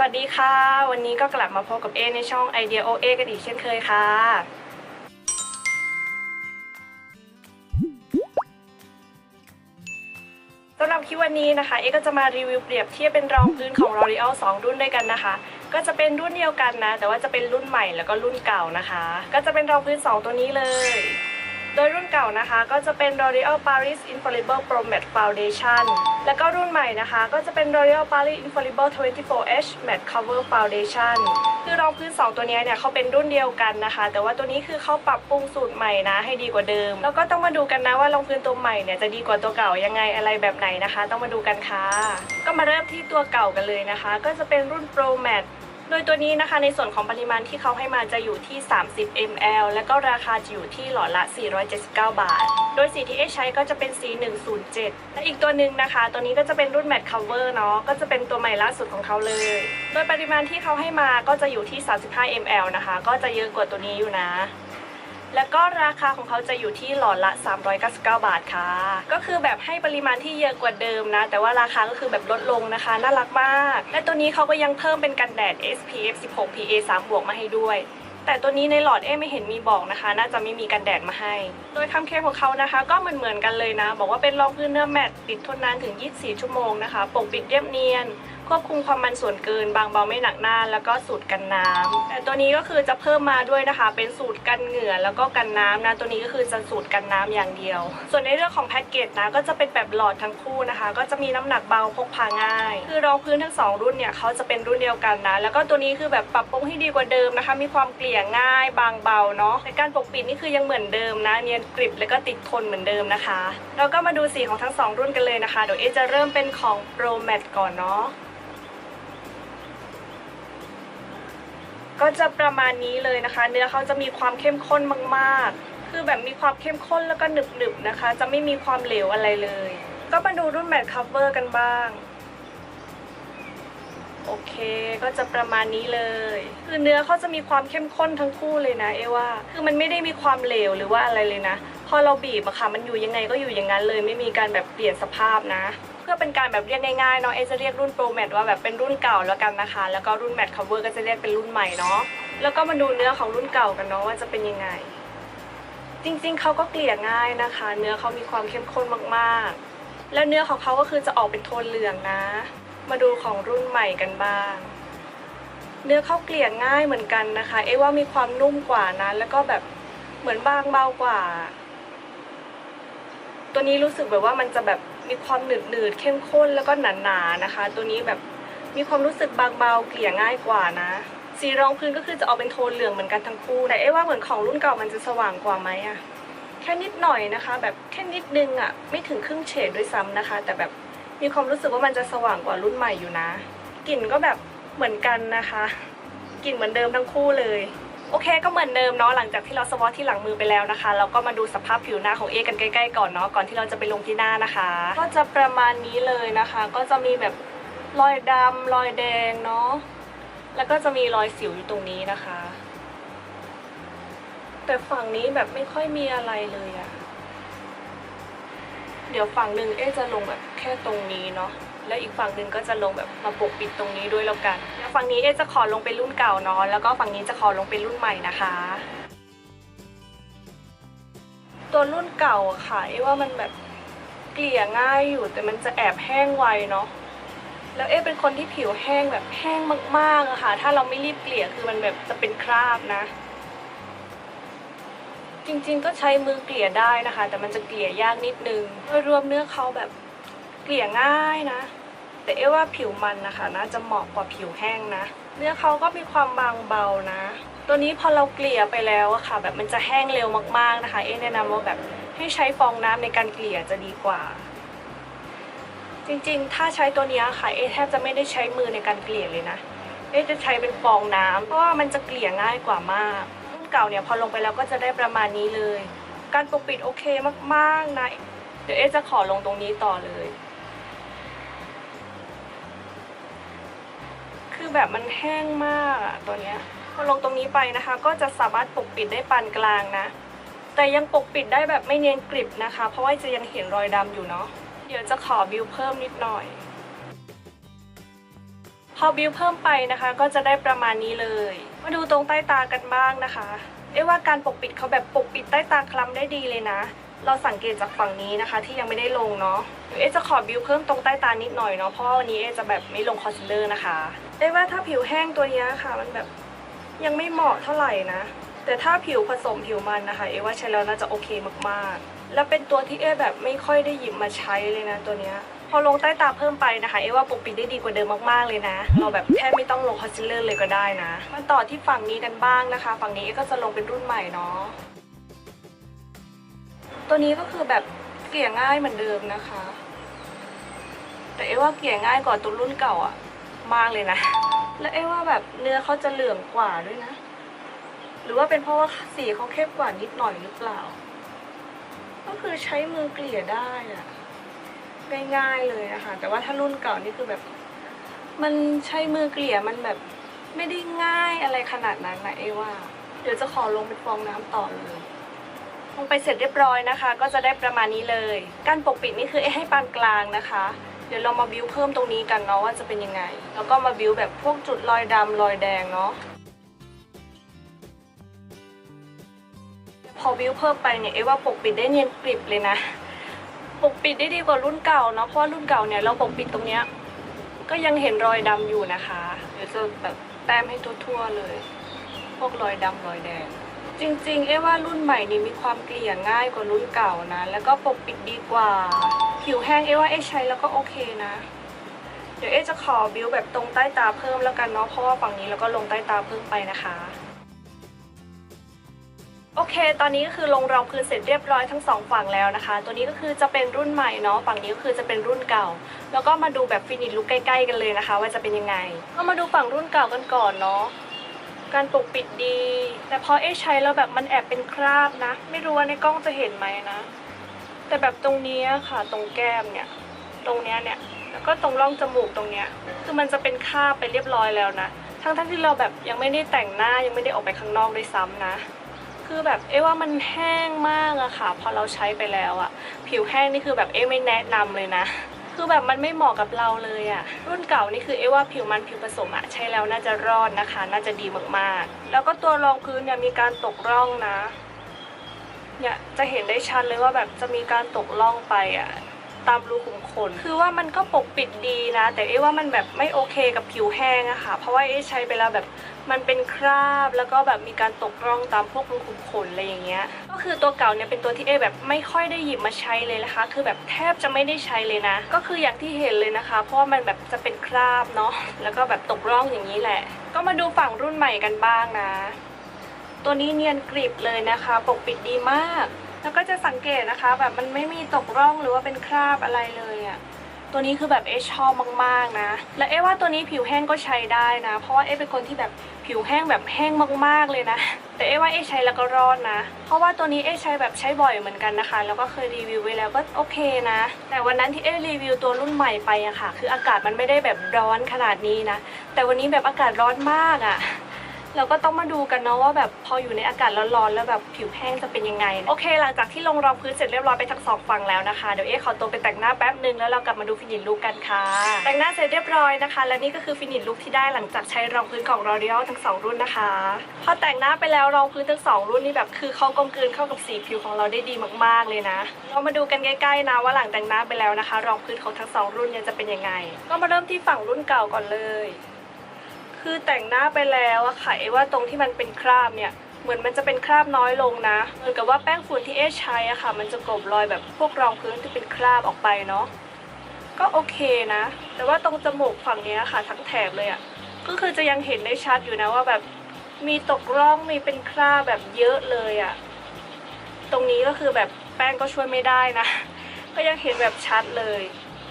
วัสดีค่ะ วันนี้ก็กลับมาพบกับเอในช่อง Idea OA กันอีกเช่นเคยค่ะ สำหรับคลิปวันนี้นะคะ เอก็จะมารีวิวเปรียบเทียบเป็นรองพื้นของ L'Oreal 2 รุ่นด้วยกันนะคะ ก็จะเป็นรุ่นเดียวกันนะ แต่ว่าจะเป็นรุ่นใหม่แล้วก็รุ่นเก่านะคะ ก็จะเป็นรองพื้น 2 ตัวนี้เลย โดยรุ่นเก่านะคะก็จะเป็น L'Oreal Paris Infallible Pro Matte Foundation แล้วก็รุ่นใหม่นะคะก็จะเป็น L'Oreal Paris Infallible 24H Matte Cover Foundation คือรองพื้น 2 ตัวเนี้ยเนี่ยเขาเป็นรุ่นเดียวกันนะคะ แต่ว่าตัวนี้คือเขาปรับปรุงสูตรใหม่นะให้ดีกว่าเดิม แล้วก็ต้องมาดูกันนะว่ารองพื้นตัวใหม่เนี่ยจะดีกว่าตัวเก่ายังไงอะไรแบบไหนนะคะ ต้องมาดูกันค่ะ ก็มาเริ่มที่ตัวเก่ากันเลยนะคะ ก็จะเป็นรุ่น Pro Matte โดยตัวนี้นะคะในส่วนของปริมาณที่เขาให้มาจะอยู่ที่ 30 ml แล้วก็ราคาจะอยู่ที่หลอดละ 479 บาท โดยสีที่เอใช้ก็จะเป็นสี 107 และอีกตัวหนึ่งนะคะ ตัวนี้ก็จะเป็นรุ่น matte cover เนาะก็จะเป็นตัวใหม่ล่าสุดของเขาเลย โดยปริมาณที่เขาให้มาก็จะอยู่ที่ 35 ml นะคะ ก็จะเยอะกว่าตัวนี้อยู่นะ แล้วก็ราคาของเขาจะอยู่ที่หลอดละ 399 บาทค่ะ ก็คือแบบให้ปริมาณที่เยอะกว่าเดิมนะ แต่ว่าราคาก็คือแบบลดลงนะคะ น่ารักมาก และตัวนี้เขาก็ยังเพิ่มเป็นกันแดด SPF 16 PA 3บวกมาให้ด้วยแต่ตัวนี้ในหลอดเอ๊ไม่เห็นมีบอกนะคะ น่าจะไม่มีกันแดดมาให้ โดยคำเคลมของเขานะคะ ก็เหมือนเหมือนกันเลยนะ บอกว่าเป็นรองพื้นเนื้อแมตต์ติดทนนานถึง 24 ชั่วโมงนะคะ ปกปิดเรียบเนียน ควบคุมความมันส่วนเกิน บางเบาไม่หนักหน้า แล้วก็สูตรกันน้ำแต่ตัวนี้ก็คือจะเพิ่มมาด้วยนะคะ เป็นสูตรกันเหงื่อแล้วก็กันน้ำนะตัวนี้ก็คือจะสูตรกันน้ำอย่างเดียว ส่วนในเรื่องของแพ็กเกจนะก็จะเป็นแบบหลอดทั้งคู่นะคะ ก็จะมีน้ำหนักเบาพกพาง่าย คือรองพื้นทั้งสองรุ่นเนี่ยเขาจะเป็นรุ่นเดียวกันนะ แล้วก็ตัวนี้คือแบบปรับปรุงให้ดีกว่าเดิมนะคะ มีความเกลี่ยง่าย บางเบาเนาะในการปกปิดนี่คือยังเหมือนเดิมนะ เนียนกริบแล้วก็ติดทนเหมือนเดิมนะคะเราก็มาดูสีของทั้งสองรุ่นกันเลยนะคะ เดี๋ยวเอจะเริ่มเป็นของ Pro Matte ก่อนเนาะ ก็จะประมาณนี้เลยนะคะ เนื้อเขาจะมีความเข้มข้นมาก ๆ คือแบบมีความเข้มข้นแล้วก็หนึบๆนะคะ จะไม่มีความเหลวอะไรเลย ก็มาดูรุ่นแมทคัฟเวอร์กันบ้างโอเค ก็จะประมาณนี้เลย คือเนื้อเขาจะมีความเข้มข้นทั้งคู่เลยนะ เอว่า คือมันไม่ได้มีความเหลวหรือว่าอะไรเลยนะ พอเราบีบอะค่ะ มันอยู่ยังไงก็อยู่อย่างนั้นเลย ไม่มีการแบบเปลี่ยนสภาพนะ พื่อเป็นการแบบเรียกง่ายๆเนาะเอจะเรียกรุ่น Pro Matte ว่าแบบเป็นรุ่นเก่าแล้วกันนะคะ แล้วก็รุ่น Matte Cover ก็จะเรียกเป็นรุ่นใหม่เนาะแล้วก็มาดูเนื้อของรุ่นเก่ากันเนาะว่าจะเป็นยังไง จริงๆเขาก็เกลี่ยง่ายนะคะ เนื้อเขามีความเข้มข้นมากๆ แล้วเนื้อของเขาก็คือจะออกเป็นโทนเหลืองนะ มาดูของรุ่นใหม่กันบ้าง เนื้อเขาเกลี่ยง่ายเหมือนกันนะคะ เอ๊ว่ามีความนุ่มกว่านะแล้วก็แบบเหมือนบางเบากว่า ตัวนี้รู้สึกแบบว่ามันจะแบบ มีความหนืดหนืดเข้มข้นแล้วก็หนาหนานะคะ ตัวนี้แบบมีความรู้สึกบางเบาเกลี่ยง่ายกว่านะ สีรองพื้นก็คือจะออกเป็นโทนเหลืองเหมือนกันทั้งคู่ แต่เอ๊ว่าเหมือนของรุ่นเก่ามันจะสว่างกว่าไหมอะแค่นิดหน่อยนะคะ แบบแค่นิดนึงอะไม่ถึงครึ่งเฉดด้วยซ้ำนะคะ แต่แบบมีความรู้สึกว่ามันจะสว่างกว่ารุ่นใหม่อยู่นะ กลิ่นก็แบบเหมือนกันนะคะ กลิ่นเหมือนเดิมทั้งคู่เลย โอเคก็เหมือนเดิมเนาะหลังจากที่เราสวอตที่หลังมือไปแล้วนะคะ เราก็มาดูสภาพผิวหน้าของเอกันใกล้ๆก่อนเนาะก่อนที่เราจะไปลงที่หน้านะคะ ก็จะประมาณนี้เลยนะคะ ก็จะมีแบบรอยดำรอยแดงเนาะแล้วก็จะมีรอยสิวอยู่ตรงนี้นะคะ แต่ฝั่งนี้แบบไม่ค่อยมีอะไรเลยอะเดี๋ยวฝั่งหนึ่งเอ๊จะลงแบบแค่ตรงนี้เนาะ แล้วอีกฝั่งหนึ่งก็จะลงแบบมาปกปิดตรงนี้ด้วยแล้วกัน ฝั่งนี้เอจะขอลงเป็นรุ่นเก่าเนาะแล้วก็ฝั่งนี้จะขอลงเป็นรุ่นใหม่นะคะ ตัวรุ่นเก่าอะค่ะเอว่ามันแบบเกลี่ยง่ายอยู่แต่มันจะแอบแห้งไวเนาะแล้วเอ๊เป็นคนที่ผิวแห้งแบบแห้งมากๆอะค่ะ ถ้าเราไม่รีบเกลี่ยคือมันแบบจะเป็นคราบนะ จริงๆก็ใช้มือเกลี่ยได้นะคะ แต่มันจะเกลี่ยยากนิดนึงโดยรวมเนื้อเขาแบบ เกลี่ยง่ายนะ แต่เอ๊ว่าผิวมันนะคะน่าจะเหมาะกว่าผิวแห้งนะ เนื้อเขาก็มีความบางเบานะ ตัวนี้พอเราเกลี่ยไปแล้วอะค่ะ แบบมันจะแห้งเร็วมากๆนะคะ เอ๊แนะนำว่าแบบให้ใช้ฟองน้ำในการเกลี่ยจะดีกว่า จริงๆ ถ้าใช้ตัวนี้ค่ะ เอ๊แทบจะไม่ได้ใช้มือในการเกลี่ยเลยนะ เอ๊จะใช้เป็นฟองน้ำเพราะว่ามันจะเกลี่ยง่ายกว่ามากรุ่นเก่าเนี่ยพอลงไปแล้วก็จะได้ประมาณนี้เลยการปกปิดโอเคมาก ๆ นะ เดี๋ยวเอ๊จะขอลงตรงนี้ต่อเลย คือแบบมันแห้งมากอะตัวเนี้ยพอลงตรงนี้ไปนะคะ ก็จะสามารถปกปิดได้ปานกลางนะ แต่ยังปกปิดได้แบบไม่เนียนกริบนะคะ เพราะว่าจะยังเห็นรอยดำอยู่เนาะเดี๋ยวจะขอบิวเพิ่มนิดหน่อย พอบิวเพิ่มไปนะคะ ก็จะได้ประมาณนี้เลย มาดูตรงใต้ตากันบ้างนะคะเอ๊ะว่าการปกปิดเขาแบบปกปิดใต้ตาคล้ำได้ดีเลยนะ เราสังเกตจากฝั่งนี้นะคะ ที่ยังไม่ได้ลงเนาะเอ๊จะขอบิวเพิ่มตรงใต้ตานิดหน่อยเนาะเพราะวันนี้เอ๊จะแบบไม่ลงคอนซีลเลอร์นะคะเอ๊ะว่าถ้าผิวแห้งตัวนี้ค่ะ มันแบบยังไม่เหมาะเท่าไหร่นะ แต่ถ้าผิวผสมผิวมันนะคะ เอว่าใช้แล้วน่าจะโอเคมากๆ แล้วเป็นตัวที่เอ๊แบบไม่ค่อยได้หยิบมาใช้เลยนะตัวเนี้ยพอลงใต้ตาเพิ่มไปนะคะ เอว่าปกปิดได้ดีกว่าเดิมมากๆเลยนะ เราแบบแค่ไม่ต้องลงคอนซีลเลอร์เลยก็ได้นะมาต่อที่ฝั่งนี้กันบ้างนะคะ ฝั่งนี้เอก็จะลงเป็นรุ่นใหม่เนาะ ตัวนี้ก็คือแบบเกลี่ยง่ายเหมือนเดิมนะคะ แต่เอว่าเกลี่ยง่ายกว่าตัวรุ่นเก่าอะมากเลยนะ และเอว่าแบบเนื้อเขาจะเหลืองกว่าด้วยนะ หรือว่าเป็นเพราะว่าสีเขาเข้มกว่านิดหน่อยหรือเปล่า ก็คือใช้มือเกลี่ยได้อะง่ายๆเลยนะคะแต่ว่าถ้ารุ่นเก่านี่คือแบบ มันใช้มือเกลี่ยมันแบบไม่ได้ง่ายอะไรขนาดนั้นนะเอว่า เดี๋ยวจะขอลงเป็นฟองน้ำต่อเลย ลงไปเสร็จเรียบร้อยนะคะ ก็จะได้ประมาณนี้เลย การปกปิดนี่คือให้ปานกลางนะคะ เดี๋ยวเรามาบิวเพิ่มตรงนี้กันเนาะว่าจะเป็นยังไง แล้วก็มาบิวแบบพวกจุดรอยดำรอยแดงเนาะพอบิวเพิ่มไปเนี่ยเอ๊ว่าปกปิดได้เนียนกริบเลยนะ ปกปิดได้ดีกว่ารุ่นเก่าเนาะเพราะว่ารุ่นเก่าเนี่ยเราปกปิดตรงเนี้ยก็ยังเห็นรอยดำอยู่นะคะ เดี๋ยวจะแบบแต้มให้ทั่วๆเลย พวกรอยดำรอยแดง จริงๆ เอ๊ว่ารุ่นใหม่นี้มีความเกลี่ยง่ายกว่ารุ่นเก่านะ แล้วก็ปกปิดดีกว่า ผิวแห้งเอ๊ว่าเอ๊ใช้แล้วก็โอเคนะ เดี๋ยวเอ๊จะขอบิวแบบตรงใต้ตาเพิ่มแล้วกันเนาะ เพราะว่าฝั่งนี้แล้วก็ลงใต้ตาเพิ่มไปนะคะ โอเค ตอนนี้ก็คือลงรองพื้นเสร็จเรียบร้อยทั้งสองฝั่งแล้วนะคะ ตัวนี้ก็คือจะเป็นรุ่นใหม่เนาะ ฝั่งนี้ก็คือจะเป็นรุ่นเก่า แล้วก็มาดูแบบฟินิชลุกใกล้ ๆ กันเลยนะคะ ว่าจะเป็นยังไงก็มาดูฝั่งรุ่นเก่ากันก่อนเนาะ การปกปิดดี แต่พอเอ๊ใช้แล้วแบบมันแอบเป็นคราบนะ ไม่รู้ว่าในกล้องจะเห็นไหมนะ แต่แบบตรงนี้ค่ะ ตรงแก้มเนี่ย ตรงเนี้ยเนี่ย แล้วก็ตรงร่องจมูกตรงเนี้ย คือมันจะเป็นคราบไปเรียบร้อยแล้วนะ ทั้งที่เราแบบยังไม่ได้แต่งหน้ายังไม่ได้ออกไปข้างนอกด้วยซ้ำนะ คือแบบเอ๊ว่ามันแห้งมากอะค่ะ พอเราใช้ไปแล้วอะผิวแห้งนี่คือแบบเอ๊ไม่แนะนำเลยนะ คือแบบมันไม่เหมาะกับเราเลยอะรุ่นเก่านี่คือเอ๊ะว่าผิวมันผิวผสมอะใช้แล้วน่าจะรอดนะคะ น่าจะดีมากๆ แล้วก็ตัวรองพื้นเนี่ยมีการตกร่องนะเนี่ยจะเห็นได้ชัดเลยว่าแบบจะมีการตกล่องไปอะ ตามรูขุมขน คือว่ามันก็ปกปิดดีนะ แต่เอ๊ว่ามันแบบไม่โอเคกับผิวแห้งอะค่ะ เพราะว่าเอ๊ใช้ไปแล้วแบบมันเป็นคราบ แล้วก็แบบมีการตกร่องตามพวกรูขุมขนอะไรอย่างเงี้ย ก็คือตัวเก่าเนี่ยเป็นตัวที่เอ๊แบบไม่ค่อยได้หยิบมาใช้เลยนะคะ คือแบบแทบจะไม่ได้ใช้เลยนะ ก็คืออย่างที่เห็นเลยนะคะ เพราะว่ามันแบบจะเป็นคราบเนาะ แล้วก็แบบตกร่องอย่างนี้แหละ ก็มาดูฝั่งรุ่นใหม่กันบ้างนะ ตัวนี้เนียนกริบเลยนะคะ ปกปิดดีมาก แล้วก็จะสังเกตนะคะ แบบมันไม่มีตกร่องหรือว่าเป็นคราบอะไรเลยอะ่ะตัวนี้คือแบบเอชอบมากๆนะ และเอ๊ว่าตัวนี้ผิวแห้งก็ใช้ได้นะ เพราะว่าเอ๊เป็นคนที่แบบผิวแห้งแบบแห้งมากๆเลยนะ แต่เอ๊ว่าเอ๊ใช้แล้วก็รอดนะ เพราะว่าตัวนี้เอ๊ใช้แบบใช้บ่อยเหมือนกันนะคะ แล้วก็เคยรีวิวไว้แล้วก็โอเคนะ แต่วันนั้นที่เอ๊รีวิวตัวรุ่นใหม่ไปอะค่ะ คืออากาศมันไม่ได้แบบร้อนขนาดนี้นะ แต่วันนี้แบบอากาศร้อนมากอะ เราก็ต้องมาดูกันเนาะว่าแบบพออยู่ในอากาศร้อนๆแล้วแบบผิวแห้งจะเป็นยังไง โอเค หลังจากที่ลงรองพื้นเสร็จเรียบร้อยไปทั้งสองฝั่งแล้วนะคะ เดี๋ยวเอ๊ขอตัวไปแต่งหน้าแป๊บนึงแล้วเรากลับมาดูฟินิชลุกกันค่ะ แต่งหน้าเสร็จเรียบร้อยนะคะ และนี่ก็คือฟินิชลุกที่ได้หลังจากใช้รองพื้นของ L'Oreal ทั้งสองรุ่นนะคะ พอแต่งหน้าไปแล้วรองพื้นทั้งสองรุ่นนี่แบบคือเขากลมกลืนเข้ากับสีผิวของเราได้ดีมาก ๆเลยนะ เรามาดูกันใกล้ๆนะว่าหลังแต่งหน้าไปแล้วนะคะ รองพื้นของทั้งสองรุ่นเนี่ยจะเป็นยังไง ก็มาเริ่มที่ฝั่งรุ่นเก่าก่อนเลย คือแต่งหน้าไปแล้วอะค่ะเอว่าตรงที่มันเป็นคราบเนี่ยเหมือนมันจะเป็นคราบน้อยลงนะ เหมือนกับว่าแป้งฝุ่นที่เอใช้อะค่ะ มันจะกลบรอยแบบพวกรองพื้นที่เป็นคราบออกไปเนาะก็โอเคนะ แต่ว่าตรงจมูกฝั่งนี้ค่ะ ทั้งแถบเลยอะก็คือจะยังเห็นได้ชัดอยู่นะว่าแบบมีตกร่องมีเป็นคราบแบบเยอะเลยอะตรงนี้ก็คือแบบแป้งก็ช่วยไม่ได้นะ ก็ยังเห็นแบบชัดเลย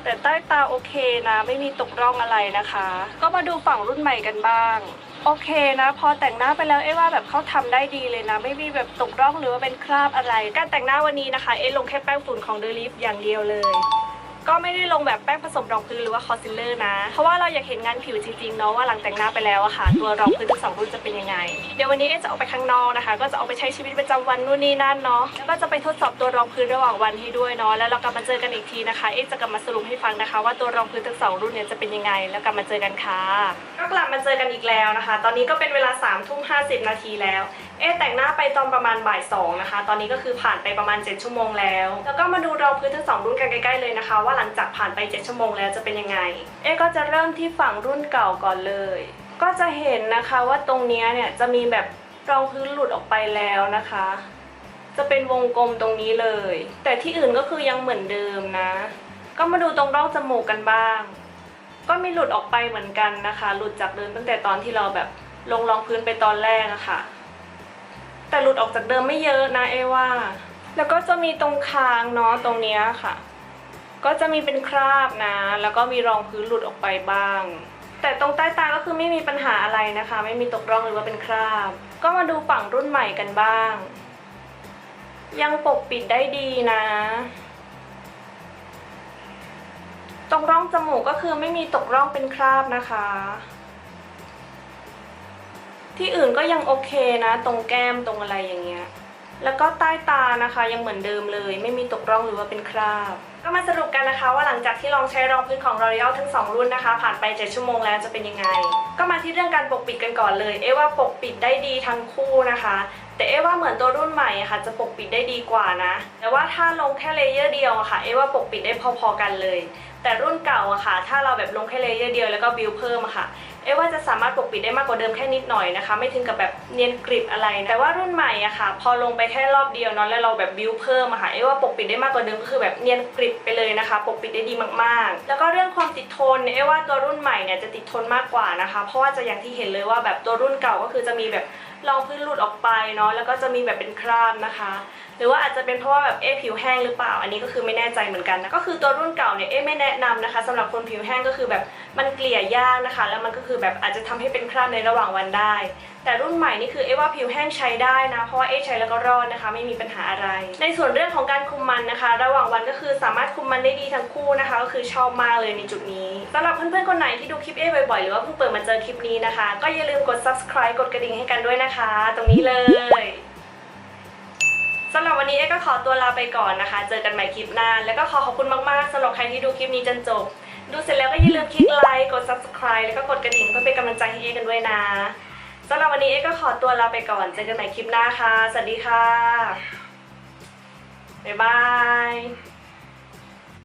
แต่ใต้ตาโอเคนะ ไม่มีตกร่องอะไรนะคะ ก็มาดูฝั่งรุ่นใหม่กันบ้าง โอเคนะ พอแต่งหน้าไปแล้วเอ๊ว่าแบบเขาทำได้ดีเลยนะ ไม่มีแบบตกร่องหรือว่าเป็นคราบอะไร การแต่งหน้าวันนี้นะคะ เอ๊ลงแค่แป้งฝุ่นของเดลิฟอย่างเดียวเลย ก็ไม่ได้ลงแบบแป้งผสมรองพื้นหรือว่าคอนซีลเลอร์นะ เพราะว่าเราอยากเห็นงานผิวจริงๆเนาะว่าหลังแต่งหน้าไปแล้วอะค่ะ ตัวรองพื้นทั้งสองรุ่นจะเป็นยังไง เดี๋ยววันนี้เอจะออกไปข้างนอกนะคะ ก็จะออกไปใช้ชีวิตประจำวันนู่นนี่นั่นเนาะแล้วก็จะไปทดสอบตัวรองพื้นระหว่างวันให้ด้วยเนาะแล้วเรากลับมาเจอกันอีกทีนะคะเอะจะกลับมาสรุปให้ฟังนะคะ ว่าตัวรองพื้นทั้งสองรุ่นเนี่ยจะเป็นยังไง แล้วกลับมาเจอกันค่ะก็กลับมาเจอกันอีกแล้วนะคะ ตอนนี้ก็เป็นเวลา3ามทุ่มห้นาทีแล้ว เอ๊ะแต่งหน้าไปตอนประมาณบ่ายสองนะคะ ตอนนี้ก็คือผ่านไปประมาณ 7 ชั่วโมงแล้ว แล้วก็มาดูรองพื้นทั้งสองรุ่นกันใกล้ๆเลยนะคะ ว่าหลังจากผ่านไป 7 ชั่วโมงแล้วจะเป็นยังไง เอ๊ะก็จะเริ่มที่ฝั่งรุ่นเก่าก่อนเลย ก็จะเห็นนะคะว่าตรงนี้เนี่ยจะมีแบบรองพื้นหลุดออกไปแล้วนะคะ จะเป็นวงกลมตรงนี้เลย แต่ที่อื่นก็คือยังเหมือนเดิมนะ ก็มาดูตรงร่องจมูกกันบ้าง ก็มีหลุดออกไปเหมือนกันนะคะ หลุดจากเดิมตั้งแต่ตอนที่เราแบบลงรองพื้นไปตอนแรกอะค่ะ แต่หลุดออกจากเดิมไม่เยอะนะเอว่า แล้วก็จะมีตรงคางเนาะตรงเนี้ยค่ะ ก็จะมีเป็นคราบนะ แล้วก็มีรองพื้นหลุดออกไปบ้าง แต่ตรงใต้ตาก็คือไม่มีปัญหาอะไรนะคะ ไม่มีตกร่องหรือว่าเป็นคราบ ก็มาดูฝั่งรุ่นใหม่กันบ้าง ยังปกปิดได้ดีนะ ตรงร่องจมูกก็คือไม่มีตกร่องเป็นคราบนะคะ ที่อื่นก็ยังโอเคนะ ตรงแก้มตรงอะไรอย่างเงี้ยแล้วก็ใต้ตานะคะยังเหมือนเดิมเลย ไม่มีตกร่องหรือว่าเป็นคราบ ก็มาสรุปกันนะคะ ว่าหลังจากที่ลองใช้รองพื้นของ L'Oreal ทั้ง 2 รุ่นนะคะ ผ่านไป 7 ชั่วโมงแล้วจะเป็นยังไง ก็มาที่เรื่องการปกปิดกันก่อนเลย เอ๊ว่าปกปิดได้ดีทั้งคู่นะคะ แต่เอ๊ว่าเหมือนตัวรุ่นใหม่ค่ะ จะปกปิดได้ดีกว่านะ แต่ว่าถ้าลงแค่เลเยอร์เดียวอะค่ะ เอ๊ว่าปกปิดได้พอๆกันเลย แต่รุ่นเก่าอะค่ะ ถ้าเราแบบลงแค่เลเยอร์เดียวแล้วก็บิวเพิ่มอะค่ะ เอ๊ว่าจะสามารถปกปิดได้มากกว่าเดิมแค่นิดหน่อยนะคะ ไม่ถึงกับแบบเนียนกริบอะไรนะแต่ว่ารุ่นใหม่อะค่ะ พอลงไปแค่รอบเดียวเนาะแล้วเราแบบบิวเพิ่มอะค่ะเอ๊ว่าปกปิดได้มากกว่าเดิมก็คือแบบเนียนกริบไปเลยนะคะ ปกปิดได้ดีมากๆ แล้วก็เรื่องความติดทนเอ๊ว่าตัวรุ่นใหม่เนี่ยจะติดทนมากกว่านะคะ เพราะว่าจะอย่างที่เห็นเลยว่าแบบตัวรุ่นเก่าก็คือจะมีแบบรองพื้นหลุดออกไปเนาะแล้วก็จะมีแบบเป็นคราบนะคะ หรือว่าอาจจะเป็นเพราะว่าแบบเอ๊ผิวแห้งหรือเปล่า อันนี้ก็คือไม่แน่ใจเหมือนกันนะก็คือตัวรุ่นเก่าเนี่ยเอ๊ไม่แนะนำนะคะสำหรับคนผิวแห้งก็คือแบบมันเกลี่ยยากนะคะ แล้วมันก็คือแบบอาจจะทำให้เป็นคราบในระหว่างวันได้ แต่รุ่นใหม่นี่คือเอ๊ว่าผิวแห้งใช้ได้นะเพราะว่าเอ๊ใช้แล้วก็รอดนะคะ ไม่มีปัญหาอะไร ในส่วนเรื่องของการคุมมันนะคะ ระหว่างวันก็คือสามารถคุมมันได้ดีทั้งคู่นะคะ ก็คือชอบมากเลยในจุดนี้สำหรับเพื่อนๆคนไหนที่ดูคลิปเอ๊บ่อยๆหรือว่าเพิ่งเปิดมาเจอคลิปนี้นะคะ ก็อย่าลืมกด subscribe กดกระดิ่งให้กันด้วยนะคะ ตรงนี้เลย สำหรับวันนี้เอ๊ก็ขอตัวลาไปก่อนนะคะ เจอกันใหม่คลิปหน้า แล้วก็ขอขอบคุณมากๆสำหรับใครที่ดูคลิปนี้จนจบ ดูเสร็จแล้วก็อย่าลืมคลิกไลค์ กด subscribe แล้วก็กดกระดิ่งเพื่อเป็นกำลังใจให้เอ๊กันด้วยนะสำหรับวันนี้เอ๊ก็ขอตัวลาไปก่อน เจอกันใหม่คลิปหน้าค่ะ สวัสดีค่ะ บ๊ายบาย